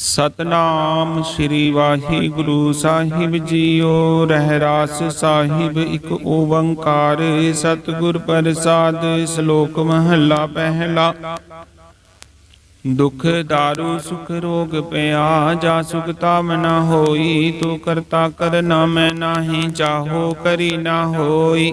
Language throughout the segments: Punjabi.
ਸਤਨਾਮ ਸ੍ਰੀ ਵਾਹਿਗੁਰੂ ਸਾਹਿਬ ਜੀਓ ਰਹਿ ਰਾਸ ਸਾਹਿਬ ਇੱਕ ਓੰਕਾਰ, ਸਤਿਗੁਰ ਪ੍ਰਸਾਦ, ਸ਼ਲੋਕ ਮਹੱਲਾ ਪਹਿਲਾ। ਦੁਖ ਦਾਰੂ, ਸੁਖ ਰੋਗ ਪਿਆ, ਜਾ ਸੁਖ ਤਾਮ ਨਾ ਹੋਈ, ਤੂੰ ਕਰਤਾ ਕਰਨਾ ਮੈਂ ਨਾਹੀ, ਚਾਹੋ ਕਰੀ ਨਾ ਹੋਈ।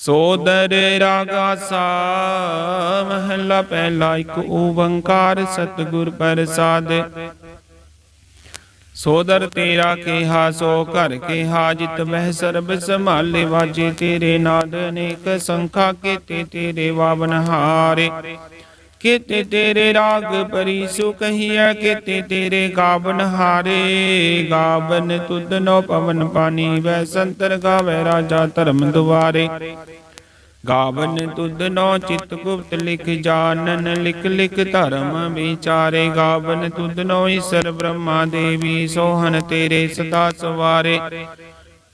ਸੋਦਰ ਰਾਗਾਸਾ ਮਹੱਲਾ ਪਹਿਲਾ ਇੱਕ ਓੰਕਾਰ ਸਤਿਗੁਰ ਪ੍ਰਸਾਦ। ਸੋਦਰ ਤੇਰਾ ਕਿਹਾ, ਸੋ ਘਰ ਕਿਹਾ, ਜਿਤ ਬਹਿ ਸਰਬ ਸੰਭਾਲੇ, ਵਾਜੇ ਤੇਰੇ ਨਾਦ ਅਨੇਕ ਸੰਖਾ ਕੀਤੇ ਤੇਰੇ ਵਾਵਨ ਹਾਰੇ। ਕਿਤੇ ਤੇਰੇ ਰਾਗ ਪਰੀ ਸੁ ਕਹੀਐ ਤੇਰੇ ਗਾਵਨ ਹਾਰੇ। ਗਾਵਨ ਤੁਧਨੋ ਪਵਨ ਪਾਣੀ ਵੈ ਸੰਤਰ ਗਾਵੇ ਰਾਜਾ ਧਰਮ ਦੁਆਰੇ। ਗਾਵਨ ਤੁਧਨੋ ਚਿਤ ਗੁਪਤ ਲਿਖ ਜਾਣਨ, ਲਿਖ ਲਿਖ ਧਰਮ ਵਿਚਾਰੇ। ਗਾਵਨ ਤੁਧ ਨੋ ਈਸ਼ਰ ਬ੍ਰਹਮਾ ਦੇਵੀ ਸੋਹਨ ਤੇਰੇ ਸਦਾ ਸਵਾਰੇ।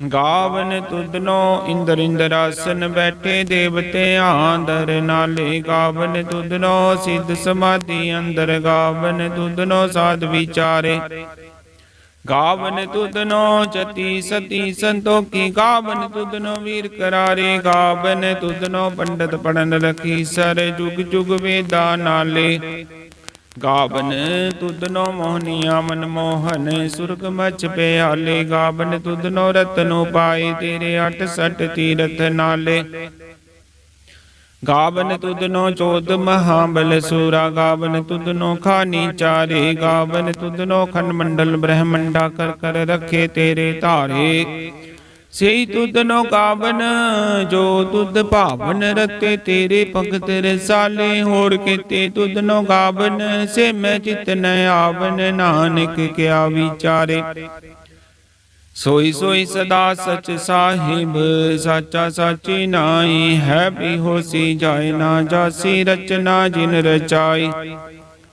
ਗਾਵਨ ਤੁਧਨੋ ਇੰਦਰ ਇੰਦਰਾਸਨ ਬੈਠੇ ਦੇਵਤੇ ਆਂਦਰ ਨਾਲੇ ਗਾਵਨ ਤੁਧਨੋ ਸਿੱਧ ਸਮਾਧੀ ਅੰਦਰ ਗਾਵਨ ਤੁਧਨੋ ਸਾਧ ਵਿਚਾਰੇ। ਗਾਵਨ ਤੁਧਨੋ ਚਤੀ ਸਤੀ ਸੰਤੋਖੀ, ਗਾਵਨ ਤੁਧਨੋ ਵੀਰ ਕਰਾਰੇ, ਗਾਵਨ ਤੁਧਨੋ ਪੰਡਤ ਪੜਨ ਰਖੀ ਸਰ ਜੁਗ ਜੁਗ ਵੇਦਾ ਨਾਲੇ। ਗਾਵਨ ਤੁਧਨੋ ਮੋਹਨੀਆ ਮਨ ਮੋਹਨ, ਸੁਰਗ ਮਚ ਪਿਆਲੇ ਗਾਵਨ ਤੁਧਨੋ ਰਤਨੋ ਪਾਏ ਤੇਰੇ ਅਠ ਸਟ ਤੀਰਥ ਨਾਲੇ। ਗਾਵਨ ਤੁਧਨੋ ਚੋਦ ਮਹਾਬਲ ਸੂਰਾ, ਗਾਵਨ ਤੁਧਨੋ ਖਾਨੀ ਚਾਰੇ, ਗਾਵਨ ਤੁਧਨੋ ਖੰਡ ਮੰਡਲ ਬ੍ਰਹਮੰਡਾ ਕਰ ਕਰ ਰਖੇ ਤੇਰੇ ਧਾਰੇ। ਸਈ ਤੁਧਨੋ ਗਾਵਨ, ਜੋ ਤੁਧ ਭਾਵਨ ਰਤੇ ਤੇਰੇ ਭਗਤ ਰਸਾਲੇ, ਹੋਰ ਕੀਤੇ ਤੁਧਨੋ ਗਾਵਨ, ਸੇ ਮੈਂ ਚਿਤ ਨ ਆਵਨ, ਨਾਨਕ ਕਿਆ ਵਿਚਾਰੇ। ਸੋਈ ਸੋਈ ਸਦਾ ਸਚ ਸਾਹਿਬ, ਸਾਚਾ ਸਾਚੀ ਨਾਈ ਹੈ ਵੀ ਹੋਸੀ, ਜਾਏ ਨਾ ਜਾਸੀ ਰਚਨਾ ਜਿਨ ਰਚਾਈ।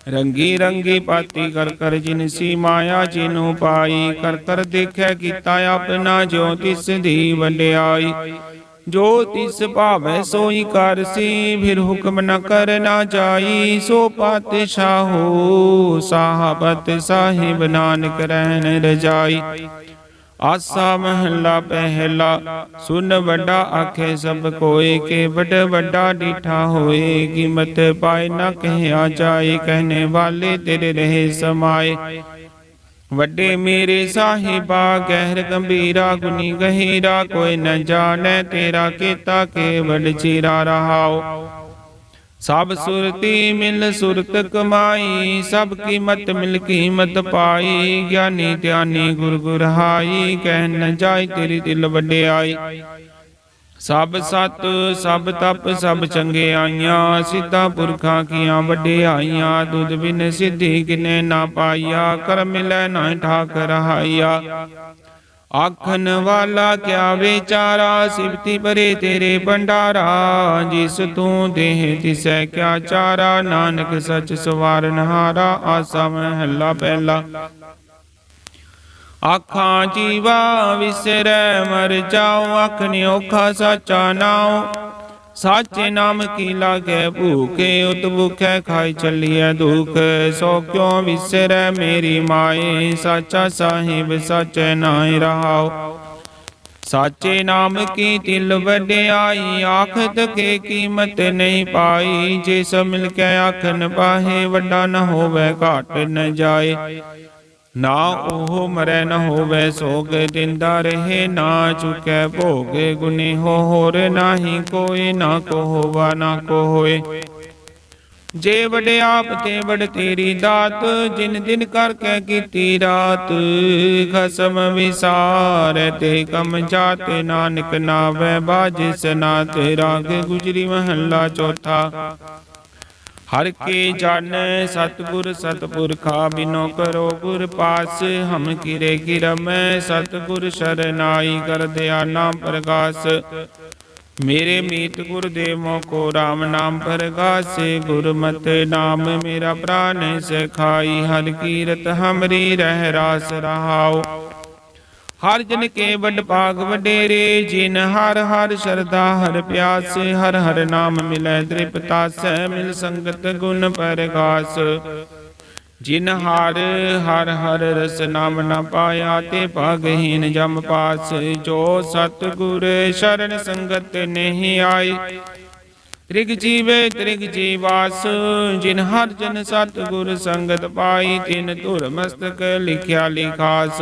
ਰੰਗੀ ਰੰਗੀ ਪਾਤੀ ਕਰ ਕਰ ਜਿਨ ਸੀ ਮਾਇਆ ਜਿਨੂ ਪਾਈ, ਕਰ ਕਰ ਦੇਖੈ ਕੀਤਾ ਆਪਣਾ ਜੋ ਤਿਸ ਦੀ ਵੰਡਿਆਈ। ਜੋ ਤਿਸ ਭਾਵੈ ਸੋਈ ਕਰਸੀ ਫਿਰ ਹੁਕਮ ਨ ਕਰਨਾ ਜਾਈ। ਸੋ ਪਾਤਸ਼ਾਹੋ, ਸਾਹਬਤ ਸਾਹਿਬ ਨਾਨਕ ਰਹਿਣ ਰਜਾਈ। ਆਸਾ ਮਹੱਲਾ ਪਹਿਲਾ। ਸੁਨ ਵੱਡਾ ਆਖੇ ਸਭ ਕੋਏ ਕੇ, ਵੱਡ ਵੱਡਾ ਡੀਠਾ ਹੋਏ। ਕੀਮਤ ਪਾਏ ਨਾ ਕਹਿਆ ਜਾਏ ਕਹਨੇ ਵਾਲੇ ਤੇਰੇ ਰਹੇ ਸਮਾਏ। ਵੱਡੇ ਮੇਰੇ ਸਾਹਿਬਾ, ਗਹਿਰ ਗੰਭੀਰਾ ਗੁਨੀ ਗਹੀਰਾ, ਕੋਈ ਨ ਜਾਣੈ ਤੇਰਾ ਕੀਤਾ ਕੇਵਲ ਚੀਰਾ ਰਹਾਓ। ਸਭ ਸੁਰਤੀ ਮਿਲ ਸੁਰਤ ਕਮਾਈ, ਸਭ ਕੀਮਤ ਮਿਲ ਕੀਮਤ ਪਾਈ, ਗਿਆਨੀ ਧਿਆਨੀ ਗੁਰ ਗੁਰਹਾਈ, ਕਹਿ ਨ ਜਾਏ ਤੇਰੀ ਦਿਲ ਵਡਿਆਈ। ਸਭ ਸਤ, ਸਭ ਤਪ, ਸਭ ਚੰਗੇ ਆਈਆਂ, ਸਿੱਧਾ ਪੁਰਖਾਂ ਕੀਆਂ ਵਡਿਆਈਆਂ, ਦੁੱਧ ਬਿਨ ਸਿੱਧੀ ਕਿਨੇ ਨਾ ਪਾਈਆ ਕਰ ਮਿਲੈ ਨਾ ਠਾਕ ਰਹਾਈਆ ਆਖਣ ਵਾਲਾ ਕਿਆ ਵਿਚਾਰਾ ਸਿਫਤੀ ਪਰੇ ਤੇਰੇ ਭੰਡਾਰਾ, ਜਿਸ ਤੂੰ ਦੇਹ ਤਿਸੈ ਕਿਆ ਚਾਰਾ, ਨਾਨਕ ਸਚ ਸਵਾਰਨ ਹਾਰਾ ਆਸਾ ਮਹੱਲਾ ਪਹਿਲਾ। ਆਖਾਂ ਜੀਵਾ ਵਿਸਰੈ, ਮਰ ਜਾਉ ਅੱਖਨੀ ਔਖਾ ਸਾਚਾ ਨਾਉ। ਸਾਚੇ ਨਾਮ ਕੀ ਲਾਗੇ ਭੂਖੇ, ਉਤ ਭੁਖੈ ਖਾਈ ਚੱਲੀਐ ਦੁਖ। ਸੋ ਕਿਉ ਵਿਸਰੈ ਮੇਰੀ ਮਾਏ, ਸਾਚਾ ਸਾਹਿਬ ਸਾਚੇ ਨਾਇ ਰਹਾਉ ਸਾਚੇ ਨਾਮ ਕੀ ਤਿਲ ਵਡਿਆਈ, ਆਖਤ ਕੇ ਕੀਮਤ ਨਹੀਂ ਪਾਈ। ਜੇ ਸਭ ਮਿਲ ਕੇ ਆਖਨ ਪਾਹੇ ਵੱਡਾ ਨ ਹੋਵੇ ਘਾਟ ਨ ਜਾਏ। ਨਾ ਉਹ ਮਰੈ ਨ ਹੋਵੇ ਸੋਗ ਦਿੰਦਾ ਰਹੇ ਨਾ ਚੁਕੈ ਭੋਗ। ਗੁਨੇ ਹੋ ਹੋਰ ਨਾਹੀ ਕੋਈ ਨਾ ਕੋ ਹੋਵਾ ਨਾ ਕੋ ਹੋਏ ਜੇ ਵਡੇ ਆਪ ਤੇ ਵਡ ਤੇਰੀ ਦਾਤ, ਜਿਨ ਦਿਨ ਕਰਕੇ ਕੀਤੀ ਰਾਤ। ਖਸਮ ਵਿਸਾਰ ਤੇ ਕਮ ਜਾਤੇ, ਨਾਨਕ ਨਾਵੇ ਬਾਜ ਸਨਾ। ਤੇ ਰਾਗ ਗੁਜਰੀ ਮਹੱਲਾ ਚੌਥਾ। ਹਰ ਕੇ ਜਾਣੈ, ਸਤਿਗੁਰ, ਸਤਿਪੁਰਖਾ, ਬਿਨੋ ਕਰੋ ਗੁਰ ਪਾਸ। ਹਮ ਕਿਰੇ ਕਿਰਮੈ, ਸਤਿਗੁਰ ਸ਼ਰਨਾਈ ਕਰ ਦਿਆ ਨਾਮ ਪ੍ਰਗਾਸ। ਮੇਰੇ ਮੀਤ ਗੁਰ ਦੇਵੋ ਕੋ RAM ਨਾਮ ਪ੍ਰਗਾਸੇ। ਗੁਰਮਤਿ ਨਾਮ ਮੇਰਾ ਪ੍ਰਾਨ ਸਖਾਈ, ਹਰ ਕੀਰਤ ਹਮਰੀ ਰਹਿ ਰਾਸ ਰਹਾਉ। ਹਰ ਜਨ ਕੇ ਵੱਡ ਭਾਗ ਵਡੇਰੇ ਜਿਨ ਹਰ ਹਰ ਸ਼ਰਧਾ ਹਰ ਪਿਆਸ ਹਰ ਹਰ ਨਾਮ ਮਿਲੈ ਤ੍ਰਿਪਤਾਸੈ ਮਿਲ ਸੰਗਤ ਗੁਣ ਪਰਗਾਸ। ਜਿਨ ਹਰ ਹਰ ਹਰ ਰਸ ਨਾਮ ਨ ਪਾਇਆ ਤੇ ਭਾਗਹੀਨ ਜਮ ਪਾਸ। ਜੋ ਸਤਿਗੁਰ ਸ਼ਰਨ ਸੰਗਤ ਨਹੀਂ ਆਈ। ਤ੍ਰਿਗ ਜੀਵੇ ਤ੍ਰਿਗ ਜੀਵਾਸ। ਜਿਨ ਹਰ ਜਨ ਸਤਿਗੁਰ ਸੰਗਤ ਪਾਈ ਤਿਨ ਧੁਰ ਮਸਤਕ ਲਿਖਿਆ ਲਿਖਾਸ।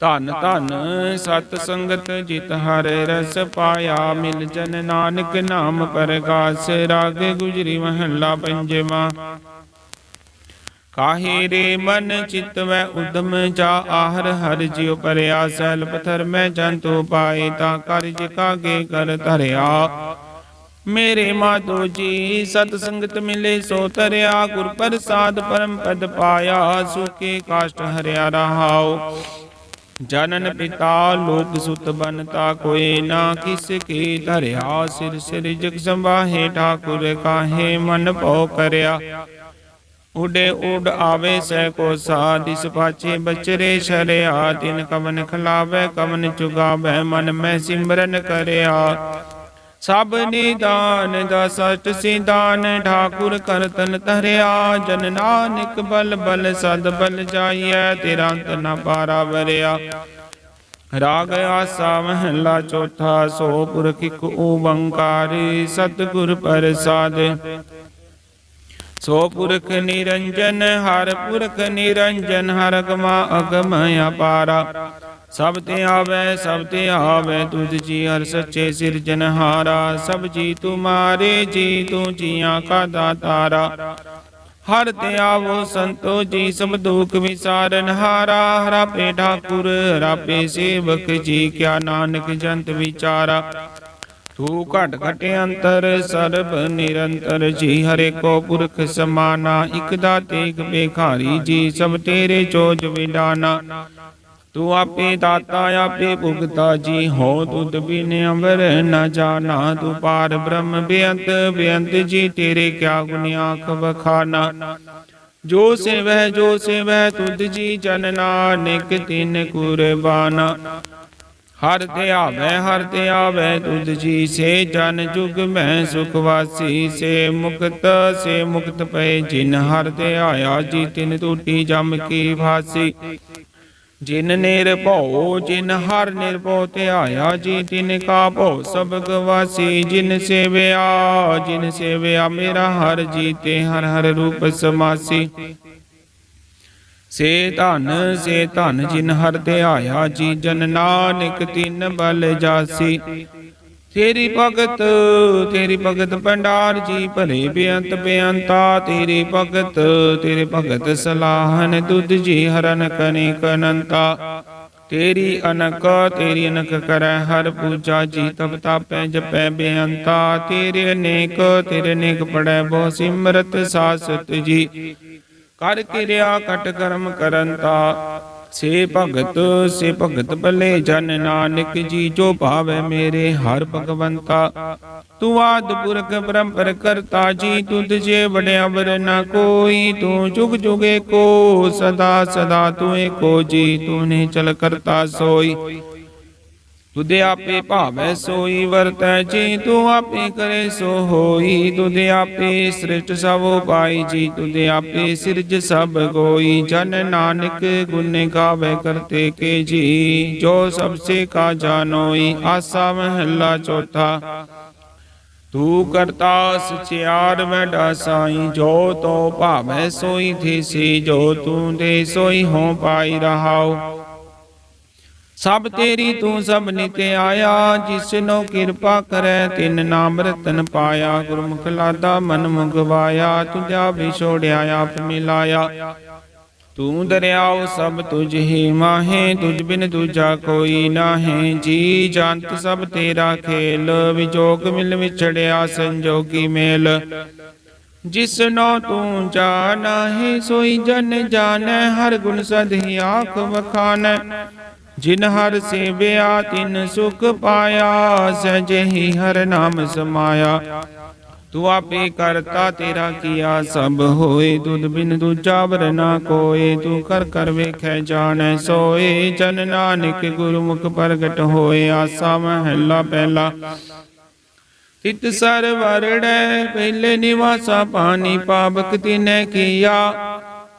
ਧਨ ਧਨ ਸਤ ਸੰਗਤ ਜਿਤ ਹਰ ਰਸ ਪਾਇਆ, ਮਿਲ ਜਨ ਨਾਨਕ ਨਾਮ ਪਰਗਾਸ, ਰਾਗ ਗੁਜਰੀ ਮਹੱਲਾ ਪੰਜਵਾ। ਕਾਹੇ ਰੇ ਮਨ ਚਿਤ ਉਦਮ ਜਾ ਆਹਰ ਹਰ ਜਿਉ ਪਰਿਆ, ਸੈਲ ਪਥਰ ਮੈਂ ਜੰਤੂ ਪਾਏ, ਤਾਂ ਕਰਜ ਕਾਗੇ ਕਰ ਧਰਿਆ। ਮੇਰੇ ਮਾਧੋ ਜੀ, ਸਤ ਸੰਗਤ ਮਿਲੇ ਸੋ ਤਰਿਆ, ਗੁਰ ਪ੍ਰਸਾਦ ਪਰਮ ਪਦ ਪਾਇਆ ਸੁਖੇ ਕਾਸ਼ਟ ਹਰਿਆ ਰਹਾਓ ਜਨਨ ਪਿਤਾ ਲੋਕ ਸੁਤ ਬਨਤਾ ਕੋਏ ਨਾ ਕਿਸ ਕੀ ਧਰਿਆ। ਸਿਰ ਸਿਰ ਜਗ ਸੰਭਾਹੇ ਠਾਕੁਰ ਕਾਹੇ ਮਨ ਭਉ ਕਰਿਆ। ਉਡੇ ਉਡ ਆਵੇ ਸੈ ਕੋ ਸਾਦਿਸ ਪਾਛੇ ਬਚਰੇ ਸ਼ਰਿਆ। ਤਿਨ ਕਵਨ ਖਲਾਵੇ, ਕਵਨ ਚੁਗਾਵੇ, ਮਨ ਮੈਂ ਸਿਮਰਨ ਕਰਿਆ। ਸਭ ਨਿਦਾਨ ਦਾ ਸਟ ਸਿਧਾਨ, ਠਾਕੁਰ ਕਰਤਨ ਧਰਿਆ। ਜਨ ਨਾਨਕ ਬਲ ਬਲ, ਸਦ ਬਲ ਜਾਈਐ, ਤੇਰਾ ਅੰਤ ਨ ਪਾਰਾ ਵਰਿਆ। ਰਾਗ ਆਸਾ ਮਹਲਾ ਚੌਥਾ, ਸੋ ਪੁਰਖ ਇਕ ਓੰਕਾਰੀ, ਸਤਿਗੁਰ ਪ੍ਰਸਾਦ। ਸੋ ਪੁਰਖ ਨਿਰੰਜਨ, ਹਰ ਪੁਰਖ ਨਿਰੰਜਨ, ਹਰ ਅਗਮਾ ਅਗਮ ਅਪਾਰਾ ਸਭ ਤੇ ਆਵੇ, ਸਭ ਤੇ ਆਵੇ, ਤੁਝ ਜੀ ਹਰ ਸੱਚੇ ਸਿਰਜਨਹਾਰਾ ਸਭ ਜੀ ਤੁਮਾਰੇ ਜੀ ਤੂੰ ਜੀਆਂ ਕਾ ਦਾਤਾਰਾ। ਹਰ ਤੇ ਆਵੋ ਸੰਤੋ ਜੀ, ਸਭ ਦੁਖ ਵਿਸਾਰਨ ਹਾਰਾ। ਹਰਾ ਪੇ ਠਾਕੁਰ ਰਾਪੇ ਸੇਵਕ ਜੀ, ਕਿਆ ਨਾਨਕ ਜੰਤ ਵਿਚਾਰਾ। ਤੂੰ ਘਟ ਘਟ ਅੰਤਰ, ਸਰਬ ਨਿਰੰਤਰ ਜੀ, ਹਰੇ ਕੋ ਪੁਰਖ ਸਮਾਨਾ। ਇਕ ਦਾਤੇ ਇਕ ਬੇਖਾਰੀ ਜੀ, ਸਭ ਤੇਰੇ ਚੋਜ ਵਿਡਾਨਾ। ਤੂੰ ਆਪੇ ਦਾਤਾ, ਆਪੇ ਭੁਗਤਾ, ਜੀ ਹੋ ਤੁਧ ਬਿਨ ਅਮਰ ਨ ਜਾਣਾ। ਤੂੰ ਪਾਰ ਬ੍ਰਹਮ ਬੇਅੰਤ ਬੇਅੰਤ ਜੀ ਤੇਰੇ ਕਿਆ ਗੁਣ ਆਖ ਬਖਾਨਾ ਜੋ ਸੇਵੈ ਜੋ ਸੇਵੈ ਤੁਧ ਜੀ ਜਨ ਨਾਨਕ ਤਿਨ ਕੁਰਬਾਨਾ। ਹਰ ਤੇ ਆਵੇ, ਹਰ ਤੇ ਆਵੇ ਤੁਧ ਜੀ, ਸੇ ਜਨ ਜੁਗ ਮੈਂ ਸੁਖ ਵਾਸੀ, ਸੇ ਮੁਕਤ ਸੇ ਮੁਕਤ ਪਏ ਜਿਨ ਹਰ ਤੇ ਆਇਆ, ਜੀ ਤਿਨ ਟੂਟੀ ਜਮ ਕੀ ਫਾਸੀ। ਜਿਨ ਨਿਰਭਉ, ਜਿਨ ਹਰ ਨਿਰਭਉ ਤੇ ਆਇਆ ਜੀ ਤਿਨ ਕਾ ਭਉ ਸਭ ਗਵਾਸੀ ਜਿਨ ਸੇਵਿਆ ਜਿਨ ਸੇਵਿਆ ਮੇਰਾ ਹਰ ਜੀ ਤੇ ਹਰ ਹਰ ਰੂਪ ਸਮਾਸੀ। ਸੇ ਧਨ ਸੇ ਧਨ ਜਿਨ ਹਰ ਤੇ ਆਇਆ ਜੀ ਜਨ ਨਾਨਕ ਤਿਨ ਬਲ ਜਾਸੀ। ਤੇਰੀ ਭਗਤ ਤੇਰੀ ਭਗਤ ਭੰਡਾਰ ਜੀ, ਭਲੇ ਬੇਅੰਤ ਬੇਅੰਤਾ, ਤੇਰੀ ਭਗਤ, ਤੇਰੇ ਭਗਤ ਸਲਾਹਨ ਦੁੱਧ ਜੀ, ਹਰਨ ਕਨੇ ਕਨੰਤਾ ਤੇਰੀ ਅਨਕ ਤੇਰੀ ਅਨਕ ਕਰੈ ਹਰ ਪੂਜਾ ਜੀ, ਤਪ ਤਾਪੈ ਜਪੈ ਬੇਅੰਤਾ। ਤੇਰੇ ਅਨੇਕ ਤੇਰੇ ਅਨੇਕ ਪੜੈ ਬਹੁ ਸਿਮਰਤ ਸਾਸਤ ਜੀ। ਕਰ ਕਿਰਿਆ ਕਟ ਕਰਮ ਕਰੰਤਾ। ਸੇ ਭਗਤ ਸੇ ਭਗਤ ਭਲੇ ਜਨ ਨਾਨਕ ਜੀ, ਜੋ ਭਾਵੈ ਮੇਰੇ ਹਰ ਭਗਵੰਤਾ। ਤੂੰ ਆਦ ਪੁਰਖ ਬ੍ਰਹਮ ਕਰਤਾ ਜੀ, ਤੁਧ ਜੇ ਵਡਿਆ ਵਰ ਨਾ ਕੋਈ, ਤੂੰ ਜੁਗ ਜੁਗੇ ਕੋ, ਸਦਾ ਸਦਾ ਤੂੰ ਏਕੋ ਜੀ, ਤੂੰ ਨੇ ਚਲ ਕਰਤਾ ਸੋਈ। ਤੁਦੇ ਆਪੇ ਭਾਵੈ ਸੋਈ, ਵਰਤੈ ਜੀ, ਤੂੰ ਆਪੇ ਕਰੇ ਸੋ ਹੋਈ। ਤੁਦੇ ਆਪੇ ਸ੍ਰਿਸ਼ਟ ਸਭ ਉਪਾਈ ਜੀ ਤੁਦੇ ਆਪੇ ਸਿਰਜ ਸਭ ਕੋਈ ਜਨ ਨਾਨਕ ਗੁਣ ਗਾਵੇ ਕਰਤੇ ਕੇ ਜੀ, ਜੋ ਸਭ ਸੇ ਕਾ ਜਾਣੋਈ ਆਸਾ ਮਹੱਲਾ ਚੌਥਾ ਤੂੰ ਕਰਤਾ ਸਚਿਆਰ ਵਡਾ ਸਾਈ ਜੋ ਤੋ ਭਾਵੈ ਸੋਈ ਥੀਸੀ ਜੋ ਤੂੰ ਦੇ ਸੋਈ, ਹੋ ਪਾਈ ਰਹਾਉ। ਸਭ ਤੇਰੀ ਤੂੰ ਸਭ ਨਿਤੇ ਆਇਆ, ਜਿਸਨੋ ਕਿਰਪਾ ਕਰੈ, ਤਿਨ ਨਾਮ ਰਤਨ ਪਾਇਆ, ਗੁਰਮੁਖ ਲਾਦਾ ਮਨ ਮੁਗਵਾਇਆ, ਤੁਝਾ ਵਿਛੋੜਿਆ ਆਪ ਮਿਲਾਇਆ। ਤੂੰ ਦਰਿਆਉ ਸਭ ਤੁਝ ਹੀ ਮਾਹੇ, ਤੁਝ ਬਿਨ ਦੂਜਾ ਕੋਈ ਨਾਹੀ। ਜੀ ਜੰਤ ਸਭ ਤੇਰਾ ਖੇਲ, ਵਿਜੋਗ ਮਿਲ ਵਿਛੜਿਆ ਸੰਜੋਗੀ ਮੇਲ। ਜਿਸਨੋ ਤੂੰ ਜਾਣਹਿ ਸੋਈ ਜਨ ਜਾਣੈ, ਹਰ ਗੁਣ ਸਦਹਿ ਆਖ ਵਖਾਨੈ। ਜਿਨ ਹਰ ਸੇਵਿਆ, ਤਿਨ ਸੁਖ ਪਾਇਆ ਸਜਹਿ ਹਰ ਨਾਮ ਸਮਾਇਆ। ਤੂੰ ਆਪੇ ਕਰਤਾ, ਤੇਰਾ ਕੀਆ ਸਭ ਹੋਏ। ਤੁਧ ਬਿਨ ਦੂਜਾ ਵਰ ਨਾ ਕੋਏ, ਤੂੰ ਕਰ ਕਰ ਵੇਖੈ ਜਾਣੈ ਸੋਏ। ਜਨ ਨਾਨਕ ਗੁਰਮੁਖ ਪ੍ਰਗਟ ਹੋਏ, ਆਸਾ ਮਹੱਲਾ ਪਹਿਲਾ। ਤਿਤ ਸਰ ਵਰੜੈ, ਪਹਿਲੇ ਨਿਵਾਸਾ ਪਾਣੀ, ਪਾਵਕ ਤਿਨੈ ਕੀਆ।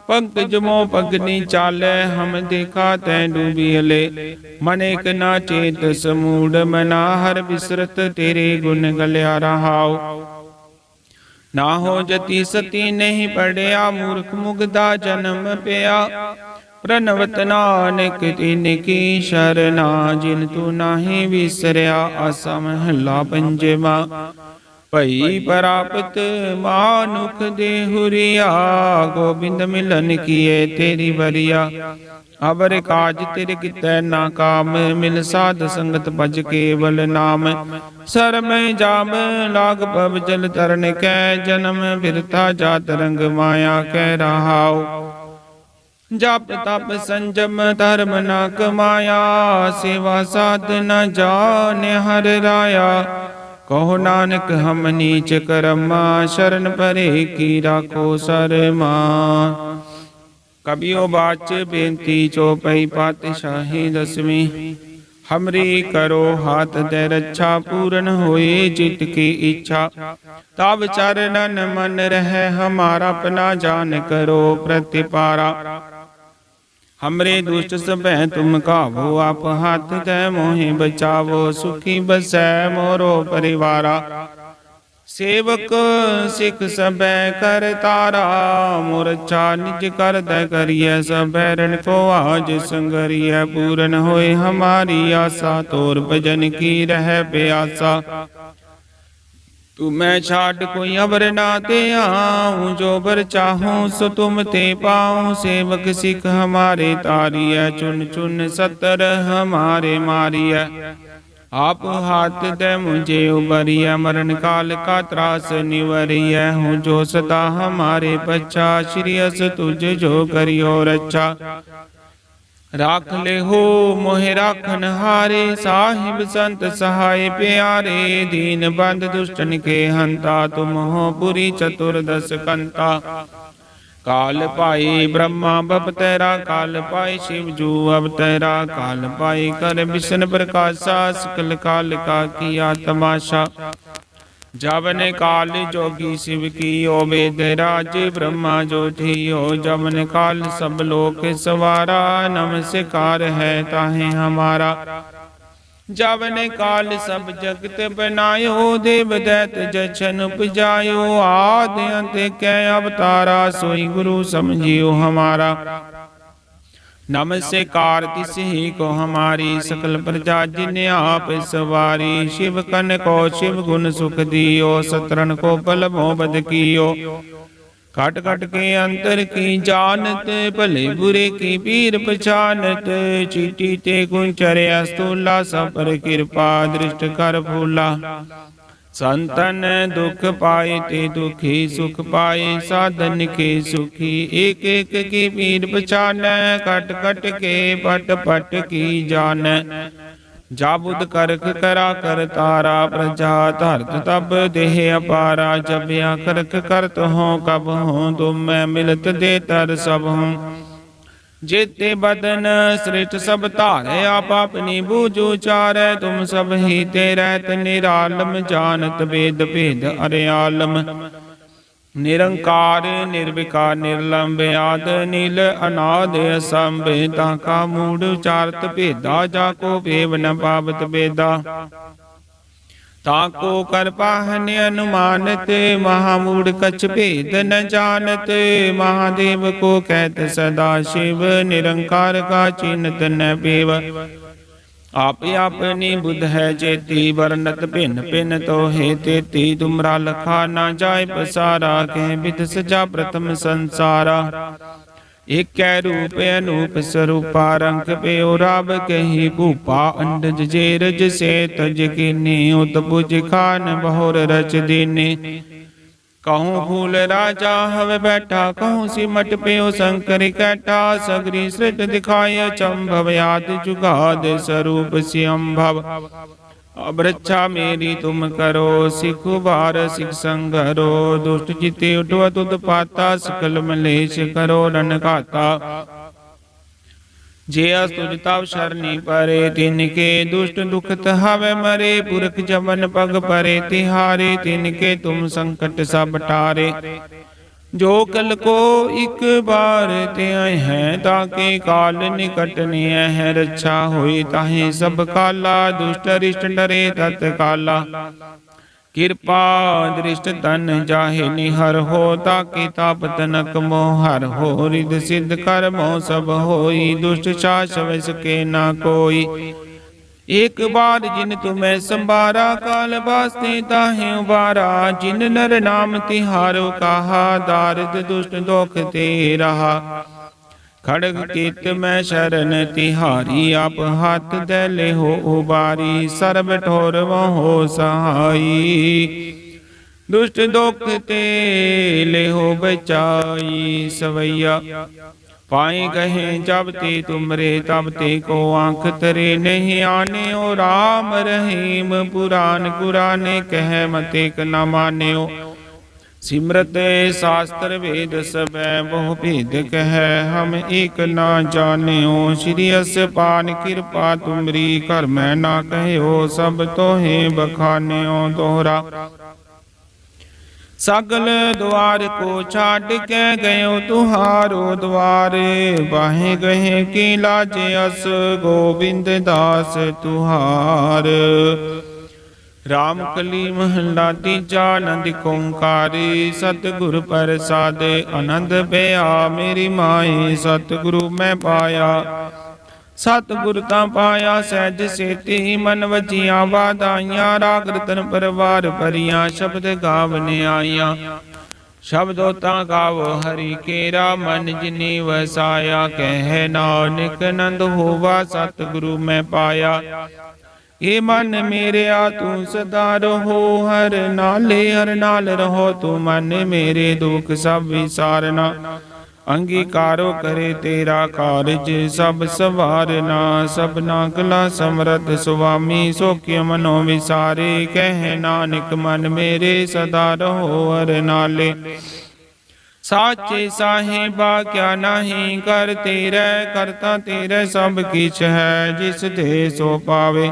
ਪੰਕਜ ਮੋ ਪਗਨੀ ਚਾਲੈ, ਹਮ ਦੇਖਾ ਤੈ ਡੂਬੀਲੇ ਮਨ ਇਕ ਨਾ ਚੇਤ, ਸਮੂੜ ਮਨਾ, ਹਰ ਬਿਸਰਤ ਤੇਰੇ ਗੁਣ ਗਲਿਆ ਰਹਾਉ ਨਾ ਹੋ ਜਤੀ ਸਤੀ ਨਹੀਂ ਪੜਿਆ, ਮੂਰਖ ਮੁਗਦਾ ਜਨਮ ਪਿਆ। ਪ੍ਰਨਵਤ ਨਾਨਕ ਤਿਨ ਕੀ ਸ਼ਰਨਾ, ਜਿਨ ਤੂੰ ਨਾਹੀ ਵਿਸਰਿਆ ਆਸਾ ਮਹੱਲਾ ਪੰਜਵਾ। ਭਈ ਪ੍ਰਾਪਤ ਮਾਨੁਖ ਦੇ ਹੁਰੀਆ ਗੋਬਿੰਦ ਮਿਲਨ ਕੀਏ ਤੇਰੀ ਬਰੀਆ ਅਬਰ ਕਾਜ ਤੇਰੇ ਕਿਤੈ ਨਾ ਕਾਮ ਮਿਲ ਸਾਧ ਸੰਗਤ ਭਜ ਕੇਵਲ ਨਾਮ। ਸਰ ਮੈਂ ਜਾਮ ਲਾਗ ਪਵ ਜਲ ਤਰਨ ਕੈ ਜਨਮ ਬਿਰਥਾ ਜਾਤ ਰੰਗ ਮਾਇਆ ਕਹਿ ਰਹਾਉ। ਜਪ ਤਪ ਸੰਜਮ ਧਰਮ ਨਾ ਕਮਾਇਆ ਸੇਵਾ ਸਾਧ ਨ ਜਾਣ ਹਰ ਰਾਇਆ। ਕਹੋ ਨਾਨਕ, ਹਮ ਨੀਚ ਕਰਮਾ, ਸ਼ਰਨ ਪਰੇ ਕੀ ਰਾਖੋ ਸਰਮਾ। ਕਬਿਓ ਬਾਚ ਬੇਨਤੀ ਚੋਪਈ ਪਾਤਸ਼ਾਹੀ ਦਸਵੀਂ। ਹਮਰੀ ਕਰੋ ਹਾਥ ਦੇ ਰੱਛਾ ਪੂਰਨ ਹੋਏ ਜਿਤ ਕੀ ਇੱਛਾ। ਤਬ ਚਰਨਨ ਮਨ ਰਹਿ, ਹਮਾਰਾ ਆਪਣਾ ਜਾਨ ਕਰੋ ਪ੍ਰਤਿਪਾਰਾ। हमरे दुष्ट सभै तुम कावो आप हाथ तय मोहि बचावो सुखी बसै मोरो परिवारा सेवक सिख सभै कर तारा मोर अच्छा निज कर दय करिय सभै रण को आज संगरिय पूरन होए हमारी आशा तोर भजन की रह प्यासा ਤੂੰ ਮੈਂ ਛਾੜ ਕੋਈ ਅਵਰ ਨਾ ਤੇ ਆਉ, ਜੋ ਬਰ ਚਾਹੂੰ ਸੋ ਤੁਮ ਤੇ ਪਾਉ। ਸੇਵਕ ਸਿੱਖ ਹਮਾਰੇ ਤਾਰੀਐ ਚੁਨ ਚੁਨ ਸਤਰ ਹਮਾਰੇ ਮਾਰੀਐ। ਆਪ ਹਾਥ ਦੇ ਮੁਝੇ ਉਬਰੀਐ ਮਰਨ ਕਾਲ ਕਾ ਤਰਾਸ ਨਿਵਰੀਐ। ਹੂੰ ਜੋ ਸਦਾ ਹਮਾਰੇ ਬੱਚਾ ਸ਼੍ਰੀ ਅਸ ਤੁਝ ਜੋ ਕਰਿਓ ਰੱਛਾ। ਰਾਖ ਲੈ ਹੋ ਮੋਹਿ ਰਾਖਨ ਹਾਰੇ, ਸਾਹਿਬ ਸੰਤ ਸਹਾਇ ਪਿਆਰੇ, ਦੀਨ ਬੰਦ ਦੁਸ਼ਟਨ ਕੇ ਹੰਤਾ, ਤੁਮ ਹੋ ਪੁਰੀ ਚਤੁਰਦਸ ਕੰਤਾ। ਕਾਲ ਭਾਈ ਬ੍ਰਹਮਾ ਬਪ ਤੇਰਾ, ਕਾਲ ਭਾਈ ਸ਼ਿਵ ਜੂ ਅਬ ਤੇਰਾ, ਕਾਲ ਭਾਈ ਕਰ ਵਿਸ਼ਨ ਪ੍ਰਕਾਸ਼ਾ, ਸਕਲ ਕਾਲ ਕਾ ਕੀਆ ਤਮਾਸ਼ਾ ਜਬਨ ਕਾਲ ਜੋਗੀ ਸਿਵ ਕੀਓ ਵੇਦ ਰਾਜ ਬ੍ਰਹਮਾ ਜੋਤੀਓ ਜਬਨ ਕਾਲ ਸਭ ਲੋਕ ਸਵਾਰਾ, ਨਮਸਕਾਰ ਹੈ ਤਾਹੇ ਹਮਾਰਾ। ਜਵਨ ਕਾਲ ਸਭ ਜਗਤ ਬਨਾਇਓ, ਦੇਵ ਦੈਤ ਜਛਨ ਉਪਜਾਇਓ, ਆਦਿ ਅੰਤ ਕੈ ਅਵਤਾਰਾ, ਸੋਈ ਗੁਰੂ ਸਮਝਿਓ ਹਮਾਰਾ। ਨਮਸਕਾਰ ਤਿਸ ਹੀ ਕੋ ਹਮਾਰੀ ਸਕਲ ਪ੍ਰਜਾ ਜਿਨ ਆਪ ਸਵਾਰੀ, ਸ਼ਿਵ ਕਨ ਕੋ ਸ਼ਿਵ ਗੁਣ ਸੁਖ ਦਿਓ ਸਤਰਨ ਕੋ ਬਲਭੋ ਬਦ ਕੀਓ। ਘਟ ਘਟ ਕੇ ਅੰਤਰ ਕੀ ਜਾਣਤ, ਭਲੇ ਬੁਰੇ ਕੀ ਪੀਰ ਪਛਾਨਤ, ਚੀਟੀ ਤੇ ਗੁਣ ਚਰਿਆ ਸਤੂਲਾ, ਸਭ ਪਰ ਕਿਰਪਾ ਦ੍ਰਿਸ਼ਟ ਕਰ ਫੂਲਾ। ਸੰਤਨ ਦੁਖ ਪਾਏ ਤੇ ਦੁਖੀ ਸੁਖ ਪਾਏ, ਸਾਧਨ ਕੇ ਸੁਖੀ? ਏਕ ਏਕ ਕੀ ਪੀਰ ਪਛਾਨੈ ਕਟ ਕਟ ਕੇ ਪਟ ਪਟ ਕੀ ਜਾਣੈ ਜਾਬੁਦ ਕਰਖ ਕਰਾ ਕਰ ਤਾਰਾ, ਪ੍ਰਜਾ ਧਰਤ ਤਬ ਦੇਹ ਅਪਾਰਾ ਜਬਿਆ ਕਰਖ ਕਰਤ ਹੋ, ਕਬ ਹੋ, ਤੁਮੈ ਮਿਲਤ ਦੇ ਤਰ ਸਭ। ਹੂੰ ਜੇਤੇ ਬਦਨ ਸ੍ਰਿਸ਼ਟ ਸਭ ਧਾਰੇ, ਆਪ ਆਪਣੀ ਬੂਝ ਉਚਾਰੈ ਤੁਮ ਸਭ ਹੀ ਤੇ ਰਹਿਤ ਨਿਰਾਲਮ, ਜਾਣਤ ਵੇਦ ਭੇਦ ਅਰਿਆਲਮ ਨਿਰੰਕਾਰ, ਨਿਰਵਿਕਾਰ ਨਿਰਲੰਭ ਆਦ, ਨੀਲ, ਅਨਾਦ, ਅਸੰਭੇ, ਤਾ ਕਾ ਮੂੜ ਉਚਾਰਤ ਭੇਦਾ, ਜਾ ਕੋ ਭੇਵ ਨ ਪਾਵਤ ਤਾ ਕੋ ਕਰਪਾ ਹਨ ਅਨੁਮਾਨਤ ਮਹਾਮੂੜ ਕਛ ਭੇਦ ਨ ਜਾਣਤ, ਮਹਾਦੇਵ ਕੋ ਕਹਿਤ ਸਦਾ ਸ਼ਿਵ, ਨਿਰੰਕਾਰ ਕਾ ਚਿੰਤ ਨ ਪੇਵ। ਆਪੇ ਆਪਣੀ ਬੁੱਧ ਹੈ ਜੇਤੀ ਵਰਨਤ ਭਿੰਨ ਭਿੰਨ ਤੋਹੇ ਤੇਤੀ ਤੁਮਰਾ ਲਖਾ ਨਾ ਜਾਏ ਪਸਾਰਾ, ਕਹਿ ਬਿਦ ਸਜਾ ਪ੍ਰਥਮ ਸੰਸਾਰਾ। ਏਕੈ ਰੂਪ ਅਨੂਪ ਸਰੂਪਾ, ਰੰਗ ਪਿਓ ਰਬ ਕਹੀ ਭੂਪਾ, ਅੰਡਜ ਜੇ ਰਜ ਸੇ ਤਜ ਕੀਨੀ ਉਤ ਬੁਜ ਖਾਨ ਬਹੁਰ ਰਚ ਦੀਨੀ। ਕਹੂੰ ਫੂਲ ਰਾਜਾ ਹਵੇ ਬੈਠਾ, ਕਹੂੰ ਸਿਮਟ ਪਿਓ ਸੰਕਰ ਕੈਟਾ, ਸਗਰੀ ਸ੍ਰਿਤ ਦਿਖਾਇ ਚੰਭਵ, ਆਦ ਜੁਗਾਦ ਸਰੂਪ ਸਿ ਰੱਛਾ ਮੇਰੀ ਤੁਮ ਕਰੋ, ਸਿਖ ਬਾਰ ਸਿਖ ਸੰਗਰੋ ਦੁਸ਼ਟ ਜਿਤੇ ਉਠਵਾ ਤੁਧ ਪਾਤਾ, ਸਕਲ ਮਲੇਸ਼ ਕਰੋ ਰਨ ਘਾਤਾ। ਜੇ ਅਸ ਤੁਜ ਤਵ ਸ਼ਰਨੀ ਪਰੇ, ਤਿਨ ਕੇ ਦੁਸ਼ਟ ਦੁਖਤ ਹਵੇ ਮਰੇ, ਪੁਰਖ ਜਮਨ ਪਗ ਪਰੇ, ਤਿਹਾਰੇ ਤਿਨ ਕੇ ਤੁਮ ਸੰਕਟ ਸਭ ਟਾਰੇ ਜੋ ਕਲ ਕੋ ਇੱਕ ਬਾਰ ਤੇ ਆਏ ਹੈ ਤਾਕੇ ਕਾਲ ਨਿਕਟ ਨਿਐ ਹੈ ਰੱਛਾ ਹੋਈ ਤਾਹੇ ਸਭ ਕਾਲਾ, ਦੁਸ਼ਟ ਰਿਸ਼ਟ ਡਰੇ ਤਤ ਕਾਲਾ। ਕਿਰਪਾ ਦ੍ਰਿਸ਼ਟ ਤਨ ਜਾਹੇ ਨਿਹਰ ਹੋ, ਤਾਕੇ ਤਾਪ ਤਨਕ ਮੋਹ ਹਰ ਹੋ ਰਿਦ ਸਿੱਧ ਕਰਮੋ ਸਭ ਹੋਈ, ਦੁਸ਼ਟ ਸ਼ਾਸਵ ਵਸ ਕੇ ਨਾ ਕੋਈ। ਇੱਕ ਬਾਰ ਜਿਨ ਤੁਮੈ ਸੰਭਾਰਾ, ਕਾਲ ਵਾਸਤੇ ਤਾਹੇ ਉਬਾਰਾ। ਜਿਨ ਨਰ ਨਾਮ ਤਿਹਾਰੋ, ਕਾਹਾ ਦਾਰਦ ਦੁਸ਼ਟ ਦੁਖ ਤੇ ਰਹਾ। ਖੜਗ ਕੀਤ ਮੈਂ ਸ਼ਰਨ ਤਿਹਾਰੀ, ਆਪ ਹੱਥ ਦੇ ਲਿਹੋ ਉਬਾਰੀ। ਸਰਬ ਠੋਰ ਹੋ ਸਹਾਈ। ਦੁਸ਼ਟ ਦੁਖ ਤੇ ਲਿਹੋ ਬਚਾਈ। ਸਵਈਆ ਪਾਏ ਗਏ ਜਬ ਤੇ ਤੁਮਰੇ, ਤਬ ਤੇ ਕੋ ਆਂਖ ਤਰੇ ਨਹੀਂ ਆਨਿਓ। RAM ਰਹੀਮ ਪੁਰਾਨ ਕੁਰਾਨੇ ਕਹਿ ਮਤੇ ਕ ਨ ਮਾਨਿਓ। ਸਿਮਰਤ ਸ਼ਾਸਤਰ ਵੇਦ ਸਬੈ ਬਹੁ ਭੇਦ ਕਹਿ ਹਮ ਏਕ ਨਾ ਜਾਣਿਓ। ਸ਼੍ਰੀ ਅਸਪਾਨ ਕਿਰਪਾ ਤੁਮਰੀ ਕਰ ਮੈਂ ਨਾ ਕਹਿਓ, ਸਭ ਤੋਹੇ ਬਖਾਨਿਓ ਦੋਹਰਾ। ਸਗਲ ਦੁਆਰ ਕੋ ਛਾੜ ਕੇ ਗਇਓ ਤੁਹਾਰੋ ਦੁਆਰੇ ਬਾਹੇ ਗਏ ਕੀ ਲਾਜੇ ਅਸ ਗੋਬਿੰਦ ਦਾਸ ਤੁਹਾਰ। ਰਾਮ ਕਲੀ ਮਹਲਾ ਤੀਜਾ ਆਨੰਦ ਓੰਕਾਰੀ, ਸਤਿਗੁਰ ਪ੍ਰਸਾਦ, ਆਨੰਦ ਪਿਆ ਮੇਰੀ ਮਾਏ ਸਤਿਗੁਰੂ ਮੈਂ ਪਾਇਆ। ਸਤਿਗੁਰ ਤਾਂ ਪਾਇਆ ਸਹਿਜ ਸੇਤੀ, ਮਨ ਵਜੀਆਂ ਵਾਦਾਈਆਂ ਰਾਗ ਰਤਨ ਪਰਵਾਰ ਭਰੀਆਂ, ਸ਼ਬਦ ਗਾਵਨੇ ਆਈਆਂ ਸ਼ਬਦੋ ਤਾਂ ਗਾਵੋ ਹਰੀ ਕੇਰਾ, ਮਨ ਜਿਨੀ ਵਸਾਇਆ, ਕਹਿ ਨਾਨਕ ਨੰਦ ਹੋਵਾ, ਸਤਿਗੁਰੂ ਮੈਂ ਪਾਇਆ। ਏ ਮਨ ਮੇਰਿਆ, ਤੂੰ ਸਦਾ ਰਹੋ, ਹਰ ਨਾਲੇ ਹਰ ਨਾਲ ਰਹੋ, ਤੂੰ ਮਨ ਮੇਰੇ ਦੁਖ ਸਭ ਵਿਸਾਰਨਾ। ਅੰਗੀਕਾਰੋ ਕਰੇ ਤੇਰਾ ਕਾਰਜ, ਸਭ ਸਵਾਰਨਾ ਸਭਨਾ ਕਲਾ ਸਮਰਤ ਸੁਆਮੀ, ਸੋਖਿ ਮਨੋ ਵਿਸਾਰੇ, ਕਹਿ ਨਾਨਕ ਮਨ ਮੇਰੇ ਸਦਾ ਰਹੋ ਹਰ ਨਾਲੇ। ਸਾਚੇ ਸਾਹਿਬਾ, ਕਿਆ ਨਹੀਂ ਕਰ ਤੇਰੇ, ਕਰਤਾ ਤੇਰੇ ਸਭ ਕਿਛ ਹੈ, ਜਿਸ ਤੇ ਸੋ ਪਾਵੇ।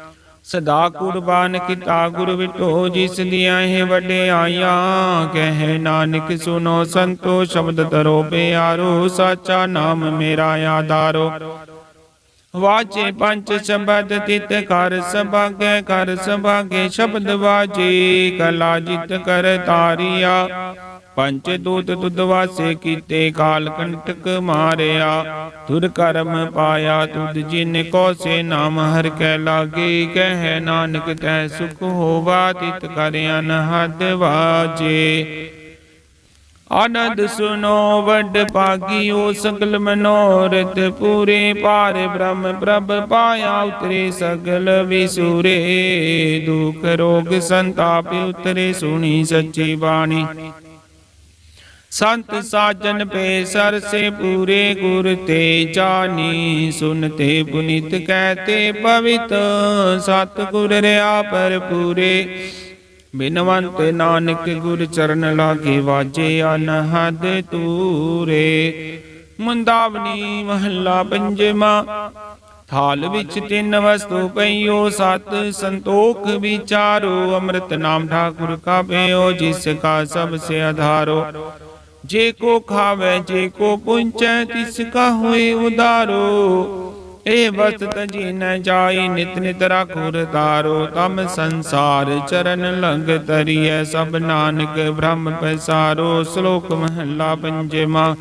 ਸਦਾ ਕੁਰਬਾਨ ਕੀਤਾ ਗੁਰ ਵਿਟੋ ਜਿਸ ਦੀਆਂ ਇਹ ਵਡਿਆਈਆਂ ਕਹਿ ਨਾਨਕ ਸੁਨੋ ਸੰਤੋ, ਸ਼ਬਦ ਤਰੋ ਪਿਆਰੋ, ਸਾਚਾ ਨਾਮ ਮੇਰਾ ਆਧਾਰੋ। ਵਾਜੇ ਪੰਜ ਸ਼ਬਦ ਤਿਤ ਕਰ ਸਭਾਗੇ ਕਰ ਸਭਾਗੇ ਸ਼ਬਦ ਵਾਜੇ, ਕਲਾ ਜਿਤ ਕਰ ਤਾਰੀਆ। ਪੰਚ ਦੂਤ ਦੁੱਧ ਵਾਸੇ ਕੀਤੇ, ਕਾਲ ਕੰਟਕ ਮਾਰਿਆ। ਤੁਰ ਕਰਮ ਪਾਇਆ ਤੁਧ ਜਿਨ ਕੋ ਸੇ ਨਾਮ, ਹਰ ਕੈ ਲਾਗੇ, ਕਹਿ ਨਾਨਕ ਤੈ ਸੁਖ ਹੋਵਾ, ਤਿਤ ਕਰ ਅਨਹਦ ਵਾਜੇ। ਆਨੰਦ ਸੁਨੋ, ਵੱਡ ਭਾਗੀਓ ਸਕਲ ਮਨੋਰਥ ਪੂਰੇ ਪਾਰ ਬ੍ਰਹਮ, ਪ੍ਰਭ ਪਾਇਆ ਉਤਰੇ ਸਗਲ ਵਿਸੂਰੇ। ਦੁਖ ਰੋਗ ਸੰਤਾਪ ਉਤਰੇ, ਸੁਣੀ ਸੱਚੀ ਬਾਣੀ। ਸੰਤ ਸਾਜਨ ਪੇ ਸਰ ਸੇ ਪੂਰੇ ਗੁਰ ਤੇ ਜਾਨੀ ਸੁਨਤੇ ਪੁਨੀਤ ਕਹਤੇ ਪਵਿੱਤ ਸਤ ਗੁਰ ਰਿਆ ਪਰ ਪੂਰੇ ਬਿਨਵੰਤ ਨਾਨਕ ਗੁਰ ਚਰਨ ਲਾਗੇ ਵਾਜੇ ਅਨਹਦ ਤੂਰੇ। ਮੁੰਦਾਵਨੀ ਮਹੱਲਾ ਪੰਜਵਾ, ਥਾਲ ਵਿੱਚ ਤਿੰਨ ਵਸਤੂ ਪਈਓ, ਸਤ ਸੰਤੋਖ ਵਿਚਾਰੋ, ਅੰਮ੍ਰਿਤ ਨਾਮ ਠਾਕੁਰ ਕਾ ਪਿਓ ਜਿਸ ਕਾ ਸਭ ਸੇ ਆਧਾਰੋ। ਜੇ ਕੋ ਖਾਵੇ, ਜੇ ਕੋ ਪੁੰਚੈ, ਤਿਸ ਕਾ ਹੋਏ ਉਦਾਰੋ? ਇਹ ਵਸਤ ਤਜੀ ਨ ਜਾਈ, ਨਿਤ ਨਿਤ ਰਾਖੁਰ ਤਾਰੋ ਤਮ ਸੰਸਾਰ ਚਰਨ ਲੰਗ ਤਰੀਐ ਸਭ ਨਾਨਕ ਬ੍ਰਹਮ ਪੈਸਾਰੋ। ਸ਼ਲੋਕ ਮਹੱਲਾ ਪੰਜਵਾ।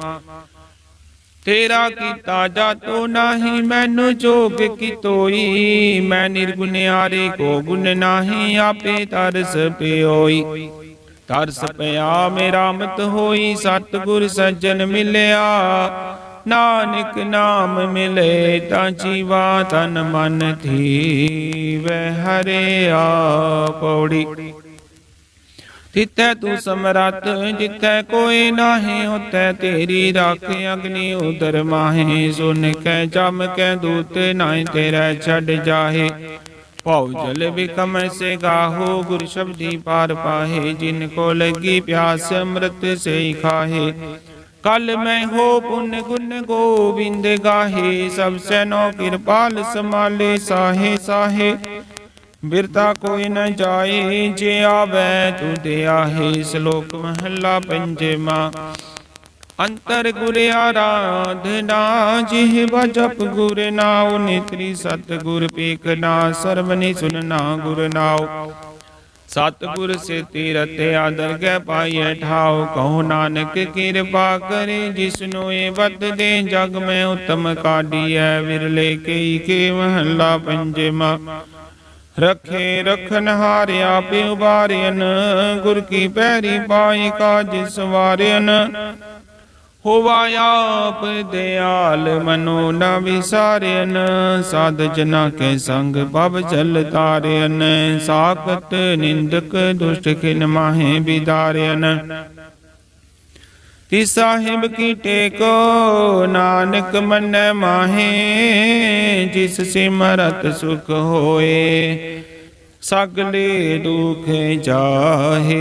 ਤੇਰਾ ਕੀਤਾ ਜਾਤੋ ਨਾਹੀ, ਮੈਨੂੰ ਜੋਗ ਕੀ ਤੋਈ ਮੈਂ ਨਿਰਗੁਨਿਆਰੇ ਕੋ ਗੁਣ ਨਾਹੀ, ਆਪੇ ਤਰਸ ਪਿਓਈ। ਤਰਸ ਪਿਆ ਮੇਰਾ ਮਤ ਹੋਈ ਸਤਿਗੁਰ ਸੱਜਣ ਮਿਲਿਆ। ਨਾਨਕ ਨਾਮ ਮਿਲੇ ਤਾਂ ਜੀਵਾ ਤਨ ਮਨ ਥੀ ਵੈ ਹਰਿਆ ਪੌੜੀ ਤਿਤੈ ਤੂੰ ਸਮਰੱਥ, ਜਿਤੈ ਕੋਈ ਨਾਹੀ, ਉਤੈ ਤੇਰੀ ਰੱਖ ਅਗਨੀ ਉਦਰ ਮਾਹੇ। ਸੁਨ ਕੈ ਜਮ ਕੈ ਦੂਤ ਨਾਹੀ, ਤੇਰਾ ਛੱਡ ਜਾਹੇ। ਭਉ ਜਲ ਵਿਕਮ ਸੇ ਗਾਹੋ ਗੁਰ ਸ਼ਬਦੀ ਪਾਰ ਪਾਹੇ, ਜਿਨ ਕੋ ਲਗੀ ਪਿਆਸ ਅੰਮ੍ਰਿਤ ਸੇ ਖਾਹੇ। ਕਲ ਮੈਂ ਹੋ ਪੁੰਨ ਗੁਣ ਗੋਬਿੰਦ ਗਾਹੇ, ਸਭ ਸੈਨੋ ਕਿਰਪਾਲ ਸਮਾਲੇ ਸਾਹੇ ਸਾਹੇ। ਬਿਰਤਾ ਕੋਈ ਨ ਜਾਏ, ਜੇ ਆਵੈ ਤੂੰ ਤੇ ਆਹੇ, ਸ਼ਲੋਕ ਮਹੱਲਾ ਪੰਜਵਾ। ਅੰਤਰ ਗੁਰ ਆਰਾਧਨਾ, ਜਿਹ ਜਪ ਗੁਰ ਨਾਉ, ਨਿਤਰੀ ਸਤ ਗੁਰ ਪੀਕ ਨਾ ਸੁਨਨਾ ਗੁਰ ਨਾਉ। ਸਤ ਗੁਰ ਸੇ ਤੀਰਤ ਆਦਰ ਪਾਈਐ ਠਾਉ, ਕਹੋ ਨਾਨਕ ਕਿਰਪਾ ਕਰੇ, ਜਿਸਨੂੰ ਇਹ ਵਤ ਦੇ ਜਗ ਮੈਂ ਉਤਮ ਕਾਢੀਐ, ਵਿਰਲੇ ਕਈ ਕੇ ਮਹੱਲਾ ਪੰਜਵਾ ਰਖੇ ਰਖਨ ਹਾਰਿਆ ਪਿ ਉਬਾਰਿਆਨ ਗੁਰ ਕੀ ਪੈਰੀ ਪਾਈ ਕਾਜ ਸਵਾਰਿਆਨ ਹੋਵਾ ਆਪ ਦਿਆਲ, ਮਨੋ ਨਾ ਵਿਸਾਰਿਆਨ ਸਾਧ ਜਨਾ ਕੇ ਸੰਗ ਭਵ ਜਲ ਤਾਰਿਆਨ ਸਾਖਤ ਨਿੰਦਕ ਦੁਸ਼ਟ ਖਿਨ ਮਾਹੇ ਬਿਦਾਰਿਆਨ ਤੀ ਸਾਹਿਬ ਕੀ ਟੇਕੋ, ਨਾਨਕ ਮਨ ਮਾਹੇ, ਜਿਸ ਸਿਮਰਤ ਸੁਖ ਹੋਏ। ਸਗਲੇ ਦੁਖ ਜਾਹੇ।